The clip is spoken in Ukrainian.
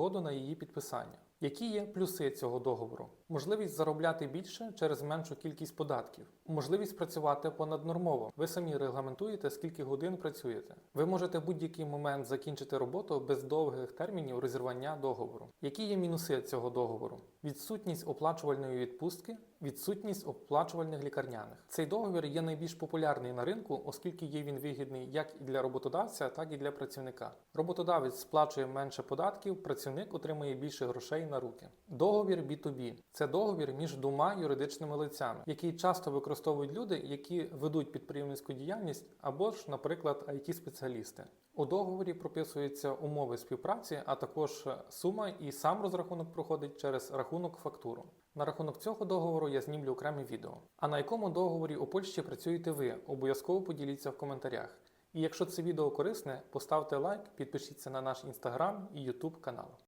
згоду на її підписання. Які є плюси цього договору? Можливість заробляти більше через меншу кількість податків, можливість працювати понаднормово. Ви самі регламентуєте, скільки годин працюєте. Ви можете в будь-який момент закінчити роботу без довгих термінів розірвання договору. Які є мінуси цього договору? Відсутність оплачувальної відпустки, відсутність оплачувальних лікарняних. Цей договір є найбільш популярний на ринку, оскільки є він вигідний як і для роботодавця, так і для працівника. Роботодавець сплачує менше податків, працівник отримує більше грошей на руки. Договір B2B – це договір між двома юридичними лицями, який часто використовують люди, які ведуть підприємницьку діяльність або ж, наприклад, it спеціалісти У договорі прописуються умови співпраці, а також сума і сам розрахунок проходить через рахунок фактуру. На рахунок цього договору я знімлю окреме відео. А на якому договорі у Польщі працюєте ви? Обов'язково поділіться в коментарях. І якщо це відео корисне, поставте лайк, підпишіться на наш інстаграм і ютуб канал.